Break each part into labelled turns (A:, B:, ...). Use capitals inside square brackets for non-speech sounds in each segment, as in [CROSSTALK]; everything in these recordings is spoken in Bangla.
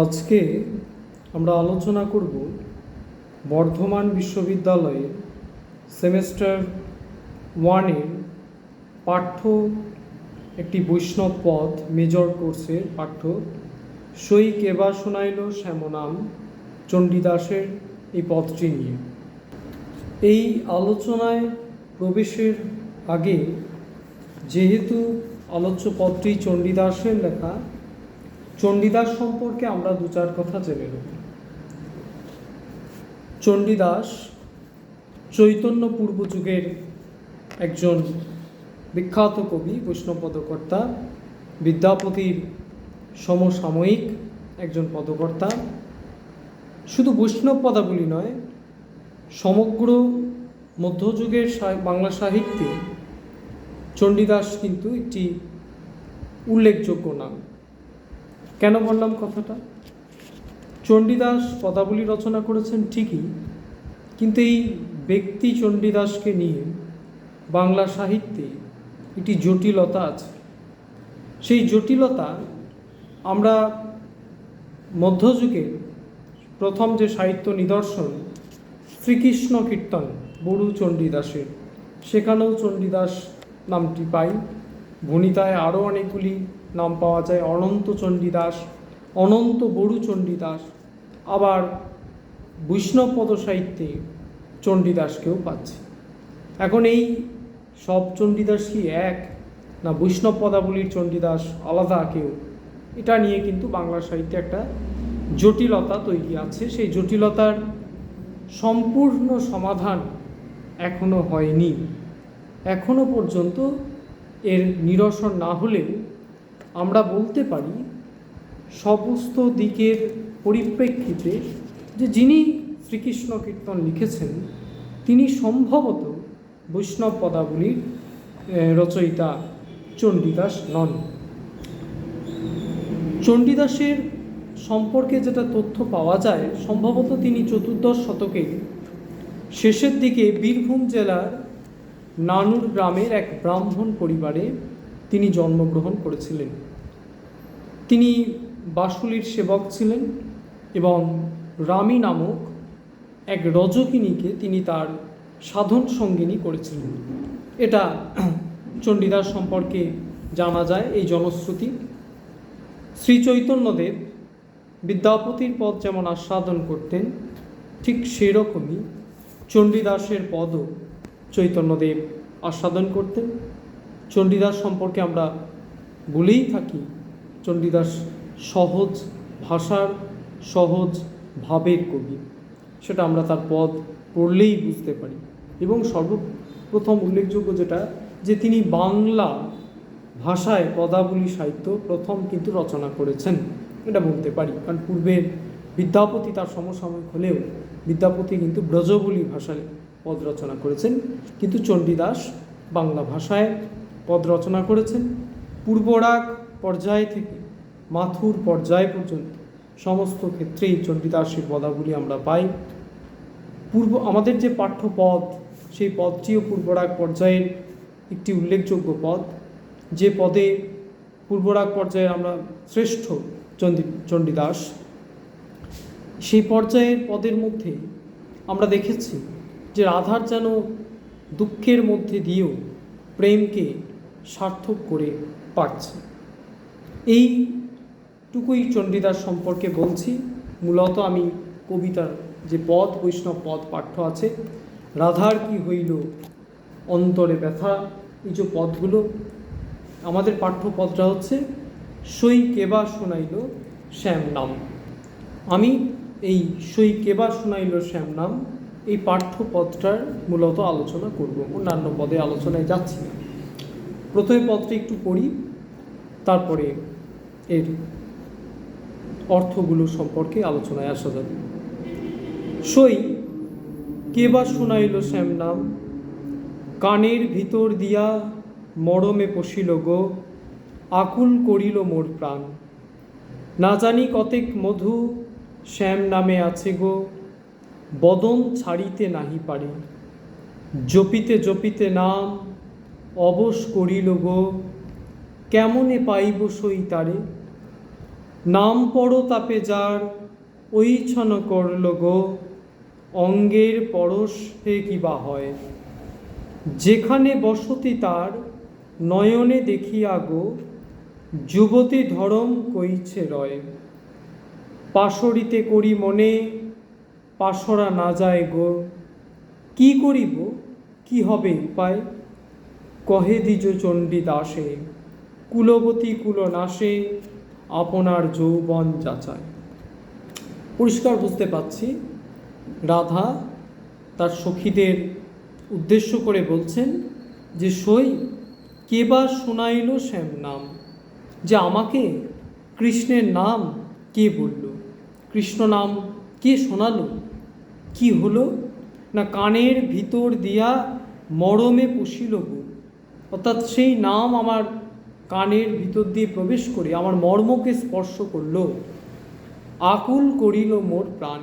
A: আজকে আমরা আলোচনা করব বর্ধমান বিশ্ববিদ্যালয়ের সেমেস্টার ওয়ানের পাঠ্য একটি বৈষ্ণব পথ মেজর কোর্সের পাঠ্য। সই কেবা শোনাইল শ্যামনাম চণ্ডীদাসের এই পথটি নিয়ে। এই আলোচনায় প্রবেশের আগে যেহেতু আলোচ্য পদটি চণ্ডীদাসের লেখা চণ্ডীদাস সম্পর্কে আমরা দু চার কথা জেনে নেব। চণ্ডীদাস চৈতন্য পূর্ব যুগের একজন বিখ্যাত কবি, বৈষ্ণব পদকর্তা, বিদ্যাপতির সমসাময়িক একজন পদকর্তা। শুধু বৈষ্ণব পদাবলী নয়, সমগ্র মধ্যযুগের বাংলা সাহিত্যে চণ্ডীদাস কিন্তু একটি উল্লেখযোগ্য নাম। কেন বললাম কথাটা? চণ্ডীদাস পদাবলী রচনা করেছেন ঠিকই, কিন্তু এই ব্যক্তি চণ্ডীদাসকে নিয়ে বাংলা সাহিত্যে একটি জটিলতা আছে। সেই জটিলতা আমরা মধ্যযুগে প্রথম যে সাহিত্য নিদর্শন, শ্রীকৃষ্ণ কীর্তন বড়ু চণ্ডীদাসের, সেখানেও চণ্ডীদাস নামটি পাই। ভণিতায় আরও অনেকগুলি নাম পাওয়া যায় অনন্ত চণ্ডীদাস, অনন্ত বড়ু চণ্ডীদাস, আবার বৈষ্ণবপদ সাহিত্যে চণ্ডীদাসকেও পাচ্ছি। এখন এই সব চণ্ডীদাস কি এক, না বৈষ্ণব পদাবলীর চণ্ডীদাস আলাদা কেউ? এটা নিয়ে কিন্তু বাংলা সাহিত্যে একটা জটিলতা তৈরি আছে। সেই জটিলতার সম্পূর্ণ সমাধান এখনও হয়নি। এখনও পর্যন্ত এর নিরসন না হলেও আমরা বলতে পারি সমস্ত দিকের পরিপ্রেক্ষিতে যে যিনি শ্রীকৃষ্ণ কীর্তন লিখেছেন, তিনি সম্ভবত বৈষ্ণব পদাবলীর রচয়িতা চণ্ডীদাস নন। চণ্ডীদাসের সম্পর্কে যেটা তথ্য পাওয়া যায়, সম্ভবত তিনি চতুর্দশ শতকে শেষের দিকে বীরভূম জেলার নানুর গ্রামের এক ব্রাহ্মণ পরিবারে তিনি জন্মগ্রহণ করেছিলেন। তিনি বাসুলির সেবক ছিলেন এবং রামী নামক এক রজকিনীকে তিনি তার সাধন সঙ্গিনী করেছিলেন। এটা [CLEARS THROAT] চণ্ডীদাস সম্পর্কে জানা যায় এই জনশ্রুতি। শ্রী চৈতন্যদেব বিদ্যাপতির পদ যেমন আস্বাদন করতেন, ঠিক সেরকমই চণ্ডীদাসের পদও চৈতন্যদেব আস্বাদন করতেন। চণ্ডীদাস সম্পর্কে আমরা বলেই থাকি চণ্ডীদাস সহজ ভাষার সহজ ভাবের কবি। সেটা আমরা তার পদ পড়লেই বুঝতে পারি। এবং সর্বপ্রথম উল্লেখযোগ্য যেটা, যে তিনি বাংলা ভাষায় পদাবলী সাহিত্য প্রথম কিন্তু রচনা করেছেন। এটা বলতে পারি। কারণ পূর্বে বিদ্যাপতি তার সমসাময়িক হলেও বিদ্যাপতি কিন্তু ব্রজবলী ভাষায় পদ রচনা করেছেন। কিন্তু চণ্ডীদাস বাংলা ভাষায় পদ রচনা করেছেন। পূর্বরাগ পর্যায় থেকে মাথুর পর্যায় পর্যন্ত সমস্ত ক্ষেত্রেই চণ্ডীদাসের পদাবলী আমরা পাই। পূর্ব, আমাদের যে পাঠ্য পদ সেই পদটিও পূর্বরাগ পর্যায়ের একটি উল্লেখযোগ্য পদ। যে পদে পূর্বরাগ পর্যায়ে আমরা শ্রেষ্ঠ চণ্ডী, চণ্ডীদাস, সেই পর্যায়ের পদের মধ্যে আমরা দেখেছি যে রাধার যেন দুঃখের মধ্যে দিয়েও প্রেমকে সার্থক করে পারছে। এইটুকুই চণ্ডীদাস সম্পর্কে বলছি। মূলত আমি কবিতার যে পদ, বৈষ্ণব পদ, পাঠ্য আছে, রাধার কি হইল, অন্তরে ব্যথা, এই যে পদগুলো, আমাদের পাঠ্য পদটা হচ্ছে, সই কেবা শোনাইল শ্যাম নাম আমি এই সই কেবা শোনাইল শ্যাম নাম এই পাঠ্য পদটার মূলত আলোচনা করব, অন্যান্য পদে আলোচনায় যাচ্ছি না। প্রথমে পদটি একটু পড়ি, তারপরে এর অর্থগুলো সম্পর্কে আলোচনায় আসা যাবে সই, কে বা শোনাইল শ্যাম নাম? কানের ভিতর দিয়া মরমে পশিল গো, আকুল করিল মোর প্রাণ। না জানি কতেক মধু শ্যাম নামে আছে গো, বদন ছাড়িতে নাহি পারে। জপিতে জপিতে নাম অবশ করিল গো কেমনে পাইব সই তারে নাম পড়ো তাপে যার, ওই ছন করল গো। অঙ্গের পরশ হে কিবা হয়? যেখানে বসতি তার, নয়নে দেখিয়া গো। যুবতী ধরম কইছে রয়। পাশরিতে করি মনে, পাশরা না যায় গো। কি করিব? কি হবে উপায়? কহে দ্বিজ চণ্ডী দাসে। কুলবতী কুলনাশে আপনার যৌবন যাচায়। পরিষ্কার বুঝতে পাচ্ছি রাধা তার সখীদের উদ্দেশ্য করে বলছেন যে, সই, কে বা শোনাইল শ্যাম নাম? যে আমাকে কৃষ্ণের নাম কে বলল? কৃষ্ণ নাম কে শোনালো? কি হলো? না কানের ভিতর দিয়া মরমে পুষিল অর্থাৎ সেই নাম আমার কানের ভিতর দিয়ে প্রবেশ করে আমার মর্মকে স্পর্শ করল। আকুল করিল মোর প্রাণ।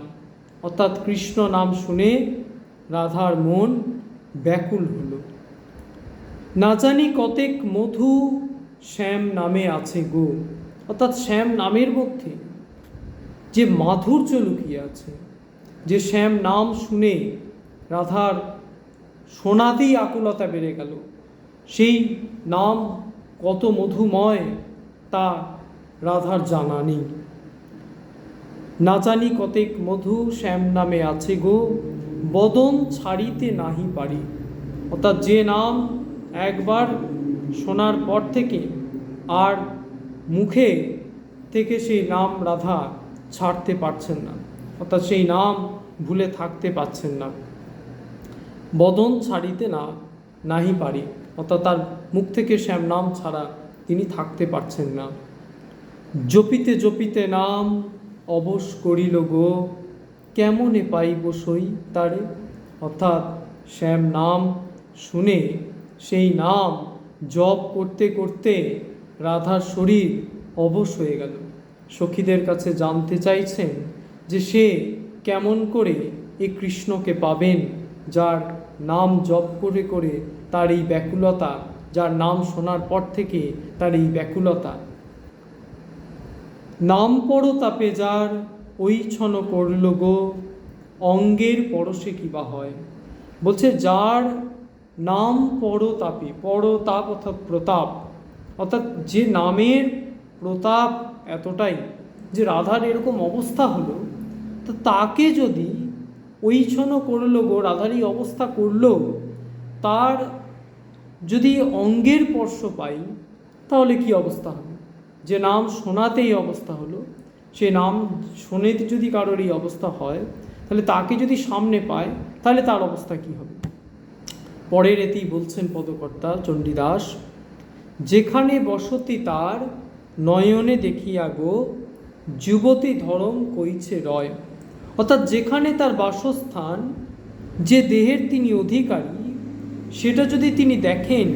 A: অর্থাৎ কৃষ্ণ নাম শুনে রাধার মন ব্যাকুল হলো। না জানি কতেক মধু শ্যাম নামে আছে গো। অর্থাৎ শ্যাম নামের মধ্যে যে মাধুর্য লুকিয়ে আছে, যে শ্যাম নাম শুনে রাধার সোনাতেই আকুলতা বেড়ে গেল, সেই নাম কত মধুময় তা রাধার জানা নেই। না জানি কতেক মধু শ্যাম নামে আছে গো, বদন ছাড়িতে নাহি পারি। অর্থাৎ যে নাম একবার শোনার পর থেকে আর মুখে থেকে সেই নাম রাধা ছাড়তে পারছেন না। অর্থাৎ সেই নাম ভুলে থাকতে পারছেন না। বদন ছাড়িতে না, নাহি পারি। অর্থাৎ তার মুখ থেকে শ্যাম নাম ছাড়া তিনি থাকতে পারছেন না। জপিতে জপিতে নাম অবশ করিল গো, কেমনে পাইব সই তারে? অর্থাৎ শ্যাম নাম শুনে সেই নাম জপ করতে করতে রাধার শরীর অবশ হয়ে গেল। সখীদের কাছে জানতে চাইছেন যে সে কেমন করে এই কৃষ্ণকে পাবেন, যার নাম জপ করে করে তার এই ব্যাকুলতা, যার নাম শোনার পর থেকে তার এই ব্যাকুলতা। নাম পড়ো তাপে যার, ওই ছন করল গো, অঙ্গের পরশে কিবা হয়? বলছে, যার নাম পড়ো তাপে, পড়ো তাপ অর্থাৎ প্রতাপ। অর্থাৎ যে নামের প্রতাপ এতটাই, যে রাধার এরকম অবস্থা হলো, তো তাকে যদি ওই ছন করল গো, রাধার এই অবস্থা করল। তার যদি অঙ্গের স্পর্শ পাই, তাহলে কি অবস্থা হবে? যে নাম শোনাতেই অবস্থা হলো, সে নাম শোনে যদি কারোর এই অবস্থা হয়, তাহলে তাকে যদি সামনে পায়, তাহলে তার অবস্থা কি হবে? পরের এতেই বলছেন পদকর্তা চণ্ডীদাস, যেখানে বসতি তার, নয়নে দেখিয়া গো, যুবতী ধরম কইছে রয়। অর্থাৎ যেখানে তার বাসস্থান, যে দেহের তিনি অধিকারী, সেটা যদি তিনি দেখেন,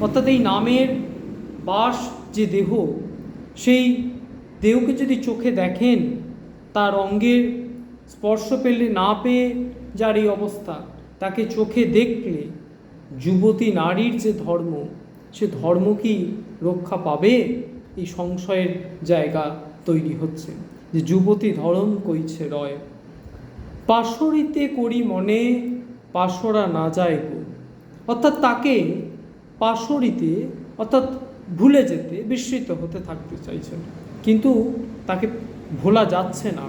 A: অর্থাৎ এই নামের বাস যে দেহ, সেই দেহকে যদি চোখে দেখেন, তার অঙ্গের স্পর্শ পেলে না পেয়ে যার এই অবস্থা, তাকে চোখে দেখলে যুবতী নারীর যে ধর্ম, সে ধর্ম কি রক্ষা পাবে? এই সংশয়ের জায়গা তৈরি হচ্ছে। যে যুবতী ধরম কইছে রয়। পাশরিতে করি মনে, পাশরা না যায় গো অর্থাৎ তাকে পাশরিতে, অর্থাৎ ভুলে যেতে, বিস্মৃত হতে থাকতে চাইছেন। কিন্তু তাকে ভোলা যাচ্ছে না।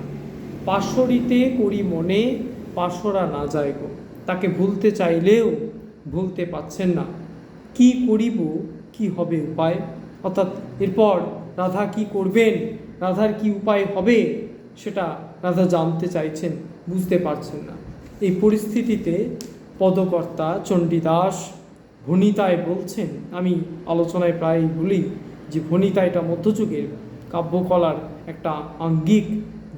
A: পাশরিতে করি মনে, পাশরা না যায় গো তাকে ভুলতে চাইলেও ভুলতে পাচ্ছেন না। কি করিব, কি হবে উপায়? অর্থাৎ এরপর রাধা কি করবেন? রাধার কি উপায় হবে সেটা রাধা জানতে চাইছেন, বুঝতে পারছেন না। এই পরিস্থিতিতে পদকর্তা চণ্ডীদাস ভনিতায় বলছেন, আমি আলোচনায় প্রায় বলি যে ভনিতা এটা মধ্যযুগের কাব্যকলার একটা আঙ্গিক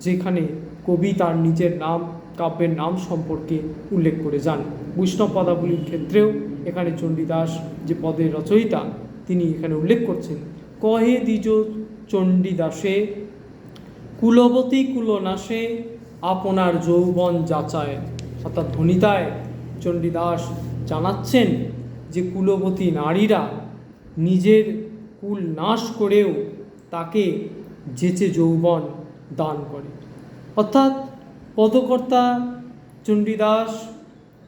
A: যেখানে কবি তার নিজের নাম, কাব্যের নাম সম্পর্কে উল্লেখ করে যান। বৈষ্ণব পদাবলীর ক্ষেত্রেও এখানে চণ্ডীদাস যে পদের রচয়িতা, তিনি এখানে উল্লেখ করছেন, কহে দ্বিজ চণ্ডীদাসে কুলবতী কুলনাশে আপনার যৌবন যাচায়। অর্থাৎ ধনিতায় চণ্ডীদাস জানাচ্ছেন যে কুলবতী নারীরা নিজের কুল নাশ করেও তাকে যেচে যৌবন দান করে। অর্থাৎ পদকর্তা চণ্ডীদাস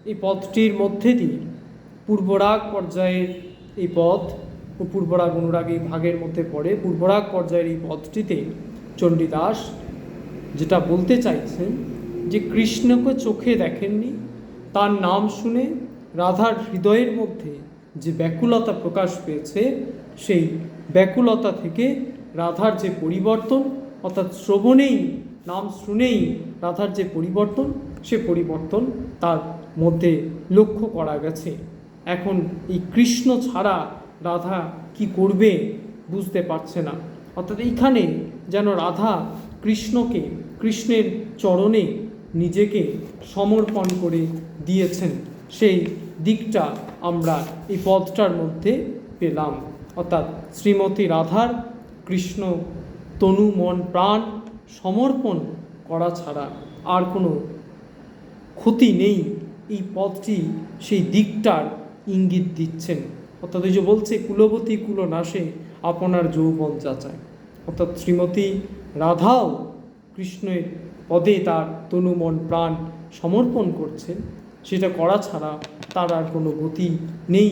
A: এই পথটির মধ্যে দিয়ে পূর্বরাগ পর্যায়ের এই পথ পূর্বরাগ অনুরাগ ভাগের মধ্যে পড়ে, পূর্বরাগ পর্যায়ের এই পথটিতে চণ্ডীদাস যেটা বলতে চাইছেন যে কৃষ্ণকে চোখে দেখেননি, তার নাম শুনে রাধার হৃদয়ের মধ্যে যে ব্যাকুলতা প্রকাশ পেয়েছে, সেই ব্যাকুলতা থেকে রাধার যে পরিবর্তন, অর্থাৎ শ্রবণেই, নাম শুনেই রাধার যে পরিবর্তন, সে পরিবর্তন তার মধ্যে লক্ষ্য করা গেছে। এখন এই কৃষ্ণ ছাড়া রাধা কি করবে বুঝতে পারছে না। অর্থাৎ এইখানে যেন রাধা কৃষ্ণকে, কৃষ্ণের চরণে নিজেকে সমর্পণ করে দিয়েছেন। সেই দিকটা আমরা এই পদটার মধ্যে পেলাম। অর্থাৎ শ্রীমতী রাধার কৃষ্ণ তনু মন প্রাণ সমর্পণ করা ছাড়া আর কোনো ক্ষতি নেই। এই পদটি সেই দিকটার ইঙ্গিত দিচ্ছেন। অর্থাৎ এই যে বলছে, কুলবতী কুলনাশে আপনার যৌবন যাচায় অর্থাৎ শ্রীমতী রাধাও কৃষ্ণের পদে তার তনু মন প্রাণ সমর্পণ করছেন। সেটা করা ছাড়া তার আর কোনো গতি নেই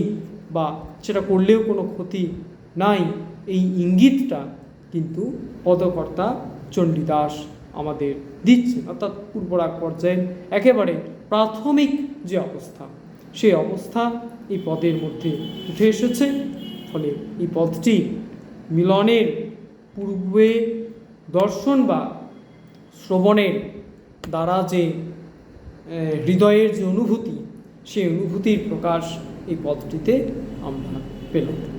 A: বা সেটা করলেও কোনো ক্ষতি নাই। এই ইঙ্গিতটা কিন্তু পদকর্তা চণ্ডীদাস আমাদের দিচ্ছেন। অর্থাৎ পূর্বরাগ পর্যায়ের একেবারে প্রাথমিক যে অবস্থা সেই অবস্থা এই পদের মধ্যে উঠে এসেছে। ফলে এই পদটি মিলনের পূর্বে দর্শন বা শ্রবণের দ্বারা যে হৃদয়ের যে অনুভূতি, সেই অনুভূতির প্রকাশ এই পদটিতে আমরা পেলাম।